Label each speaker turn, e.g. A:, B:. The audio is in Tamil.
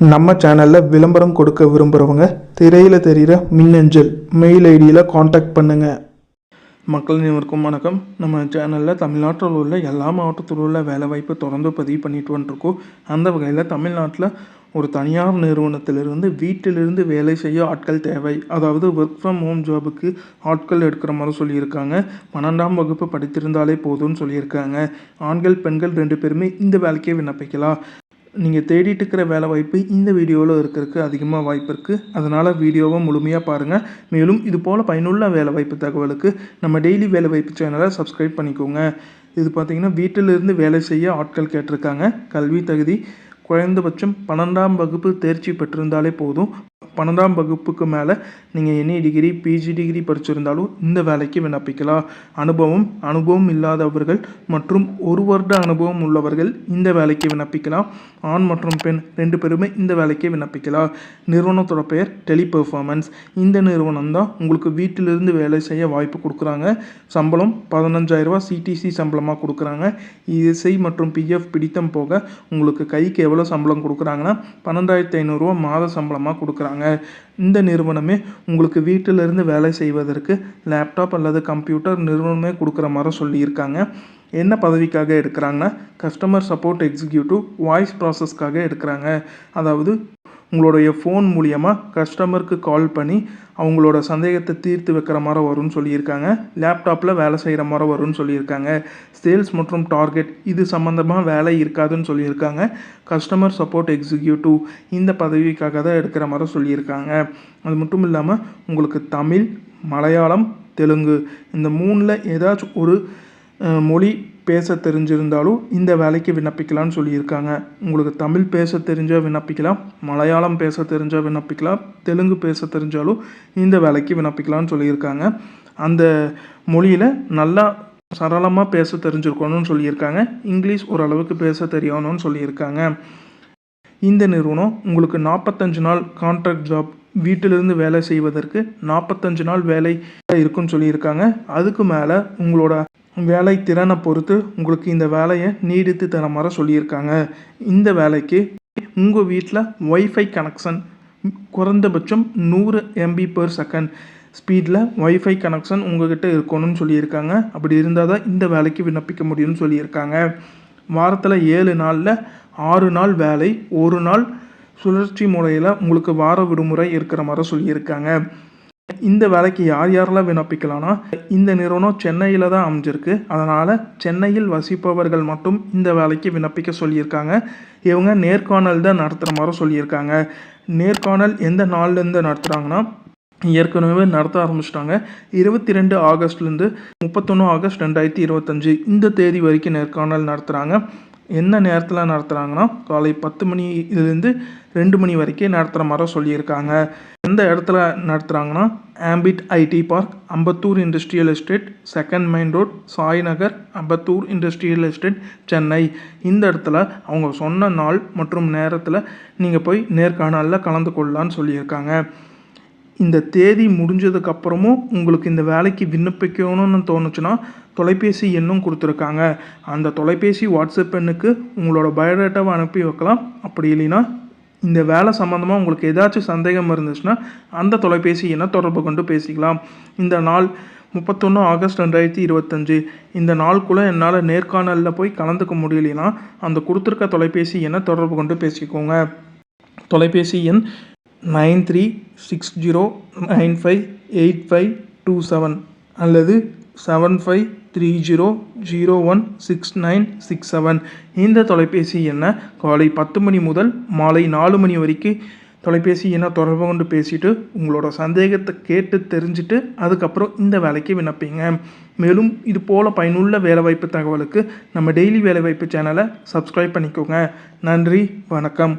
A: நம்ம சேனலில் விளம்பரம் கொடுக்க விரும்புகிறவங்க திரையில் தெரிகிற மின்னஞ்சல் மெயில் ஐடியில் காண்டாக்ட் பண்ணுங்கள் மக்கள் அனைவருக்கும் வணக்கம். நம்ம சேனலில் தமிழ்நாட்டில் உள்ள எல்லா மாவட்டத்தில் உள்ள வேலைவாய்ப்பு தொடர்ந்து பதிவு பண்ணிட்டு வந்துருக்கோம். அந்த வகையில் தமிழ்நாட்டில் ஒரு தனியார் நிறுவனத்திலிருந்து வீட்டிலிருந்து வேலை செய்ய ஆட்கள் தேவை. அதாவது ஒர்க் ஃப்ரம் ஹோம் ஜாபுக்கு ஆட்கள் எடுக்கிற மாதிரி சொல்லியிருக்காங்க. பன்னெண்டாம் வகுப்பு படித்திருந்தாலே போதும்னு சொல்லியிருக்காங்க. ஆண்கள் பெண்கள் ரெண்டு பேருமே இந்த வேலைக்கே விண்ணப்பிக்கலாம். நீங்கள் தேடிட்டு இருக்கிற வேலை வாய்ப்பு இந்த வீடியோவில் இருக்கிறதுக்கு அதிகமாக வாய்ப்பு இருக்குது அதனால் வீடியோவை முழுமையாக பாருங்கள் மேலும் இது போல் பயனுள்ள வேலை வாய்ப்பு தகவலுக்கு நம்ம டெய்லி வேலை வாய்ப்பு சேனலை சப்ஸ்கிரைப் பண்ணிக்கோங்க. இது பார்த்திங்கன்னா வீட்டிலிருந்து வேலை செய்ய ஆட்கள் கேட்டிருக்காங்க. கல்வி தகுதி குறைந்தபட்சம் பன்னெண்டாம் வகுப்பு தேர்ச்சி பெற்றிருந்தாலே போதும். பன்னெண்டாம் வகுப்புக்கு மேலே நீங்கள் எனி டிகிரி பிஜி டிகிரி படிச்சிருந்தாலும் இந்த வேலைக்கு விண்ணப்பிக்கலாம். அனுபவம் அனுபவம் இல்லாதவர்கள் மற்றும் ஒரு வருட அனுபவம் உள்ளவர்கள் இந்த வேலைக்கு விண்ணப்பிக்கலாம். ஆண் மற்றும் பெண் ரெண்டு பேருமே இந்த வேலைக்கு விண்ணப்பிக்கலாம். நிறுவனத்தோட பெயர் டெலி பெர்ஃபார்மன்ஸ் இந்த நிறுவனம் தான் உங்களுக்கு வீட்டிலிருந்து வேலை செய்ய வாய்ப்பு கொடுக்குறாங்க. சம்பளம் பதினஞ்சாயிரரூபா சிடிசி சம்பளமாக கொடுக்குறாங்க. இஎஸ்ஐ மற்றும் பிஎஃப் பிடித்தம் போக உங்களுக்கு கைக்கு எவ்வளோ சம்பளம் கொடுக்குறாங்கன்னா பன்னெண்டாயிரத்தி ஐநூறுரூவா மாத சம்பளமாக கொடுக்குறாங்க. இந்த நிறுவனமே உங்களுக்கு வீட்டிலிருந்து வேலை செய்வதற்கு லேப்டாப் அல்லது கம்ப்யூட்டர் நிறுவனமே கொடுக்குற மாதிரி சொல்லியிருக்காங்க. என்ன பதவிக்காக எடுக்கிறாங்கன்னா கஸ்டமர் சப்போர்ட் எக்ஸிக்யூட்டிவ் வாய்ஸ் ப்ராசஸ்க்காக எடுக்கிறாங்க. அதாவது உங்களுடைய ஃபோன் மூலியமாக கஸ்டமருக்கு கால் பண்ணி அவங்களோட சந்தேகத்தை தீர்த்து வைக்கிற மாதிரி வரும்னு சொல்லியிருக்காங்க. லேப்டாப்பில் வேலை செய்கிற மாதிரி வரும்னு சொல்லியிருக்காங்க. சேல்ஸ் மற்றும் டார்கெட் இது சம்மந்தமாக வேலை இருக்காதுன்னு சொல்லியிருக்காங்க. கஸ்டமர் சப்போர்ட் எக்ஸிக்யூட்டிவ் இந்த பதவிக்காக தான் எடுக்கிற மாதிரி சொல்லியிருக்காங்க. அது மட்டும் இல்லாமல் உங்களுக்கு தமிழ் மலையாளம் தெலுங்கு இந்த மூணில் ஏதாச்சும் ஒரு மொழி பேச தெரிஞ்சிருந்தாலும் இந்த வேலைக்கு விண்ணப்பிக்கலாம்னு சொல்லியிருக்காங்க. உங்களுக்கு தமிழ் பேச தெரிஞ்சால் விண்ணப்பிக்கலாம் மலையாளம் பேச தெரிஞ்சால் விண்ணப்பிக்கலாம் தெலுங்கு பேச தெரிஞ்சாலும் இந்த வேலைக்கு விண்ணப்பிக்கலாம்னு சொல்லியிருக்காங்க. அந்த மொழியில் நல்லா சரளமாக பேச தெரிஞ்சிருக்கணும்னு சொல்லியிருக்காங்க. இங்கிலீஷ் ஓரளவுக்கு பேச தெரியணும்னு சொல்லியிருக்காங்க. இந்த நிறுவனம் உங்களுக்கு நாற்பத்தஞ்சு நாள் கான்ட்ராக்ட் ஜாப் வீட்டிலிருந்து வேலை செய்வதற்கு நாற்பத்தஞ்சு நாள் வேலை இருக்குன்னு சொல்லியிருக்காங்க. அதுக்கு மேலே உங்களோட வேலை திறனை பொறுத்து உங்களுக்கு இந்த வேலையை நீடித்து தர மாதிரி சொல்லியிருக்காங்க. இந்த வேலைக்கு உங்கள் வீட்டில் ஒய்ஃபை கனெக்ஷன் குறைந்தபட்சம் நூறு எம்பி பர் செகண்ட் ஸ்பீடில் ஒய்ஃபை கனெக்ஷன் உங்ககிட்ட இருக்கணும்னு சொல்லியிருக்காங்க. அப்படி இருந்தால் தான் இந்த வேலைக்கு விண்ணப்பிக்க முடியும்னு சொல்லியிருக்காங்க. வாரத்தில் ஏழு நாளில் ஆறு நாள் வேலை ஒரு நாள் சுழற்சி முறையில் உங்களுக்கு வார விடுமுறை இருக்கிற மாதிரி சொல்லியிருக்காங்க. இந்த வேலைக்கு யார் யாரெல்லாம் விண்ணப்பிக்கலாம்னா இந்த நிறுவனம் சென்னையில் தான் அமைஞ்சிருக்கு. அதனால் சென்னையில் வசிப்பவர்கள் மட்டும் இந்த வேலைக்கு விண்ணப்பிக்க சொல்லியிருக்காங்க. இவங்க நேர்காணல் தான் நடத்துகிற மாதிரி சொல்லியிருக்காங்க. நேர்காணல் எந்த நாள்லேருந்து நடத்துகிறாங்கன்னா ஏற்கனவே நடத்த ஆரம்பிச்சிட்டாங்க. இருபத்தி ரெண்டு ஆகஸ்ட்லேருந்து முப்பத்தொன்று ஆகஸ்ட் ரெண்டாயிரத்தி இருபத்தஞ்சு இந்த தேதி வரைக்கும் நேர்காணல் நடத்துகிறாங்க என்ன நேரத்தில் நடத்துகிறாங்கன்னா காலை பத்து மணிலேருந்து ரெண்டு மணி வரைக்கும் நடத்துகிற மாதிரி சொல்லியிருக்காங்க. எந்த இடத்துல நடத்துகிறாங்கன்னா Ambit IT park Ambattur industrial estate second main road Sainagar Ambattur industrial estate Chennai. இந்த இடத்துல அவங்க சொன்ன நாள் மற்றும் நேரத்தில் நீங்கள் போய் நேர்காணலில் கலந்து கொள்ளலான்னு சொல்லியிருக்காங்க. இந்த தேதி முடிஞ்சதுக்கப்புறமும் உங்களுக்கு இந்த வேலைக்கு விண்ணப்பிக்கணும்னு தோணுச்சுன்னா தொலைபேசி எண்ணும் கொடுத்துருக்காங்க. அந்த தொலைபேசி வாட்ஸ்அப் எண்ணுக்கு உங்களோட பயோடேட்டாவை அனுப்பி வைக்கலாம். அப்படி இல்லைன்னா இந்த வேலை சம்மந்தமாக உங்களுக்கு ஏதாச்சும் சந்தேகம் இருந்துச்சுன்னா அந்த தொலைபேசி எண்ணை தொடர்பு கொண்டு பேசிக்கலாம். இந்த நாள் முப்பத்தொன்று ஆகஸ்ட் ரெண்டாயிரத்தி இருபத்தஞ்சு. இந்த நாளுக்குள்ளே என்னால் நேர்காணலில் போய் கலந்துக்க முடியலைன்னா அந்த கொடுத்துருக்க தொலைபேசி எண்ணை தொடர்பு கொண்டு பேசிக்கோங்க. தொலைபேசி எண் nine three six zero nine five eight five two seven அல்லது seven five three zero zero one six nine six seven. இந்த தொலைபேசி எண்ணை காலை பத்து மணி முதல் மாலை நாலு மணி வரைக்கும் தொலைபேசி எண்ணை தொடர்பு கொண்டு பேசிட்டு உங்களோட சந்தேகத்தை கேட்டு தெரிஞ்சுட்டு அதுக்கப்புறம் இந்த வேலைக்கு விண்ணப்பிங்க. மேலும் இது போல் பயனுள்ள வேலைவாய்ப்பு தகவலுக்கு நம்ம டெய்லி வேலைவாய்ப்பு சேனலை சப்ஸ்கிரைப் பண்ணிக்கோங்க. நன்றி வணக்கம்.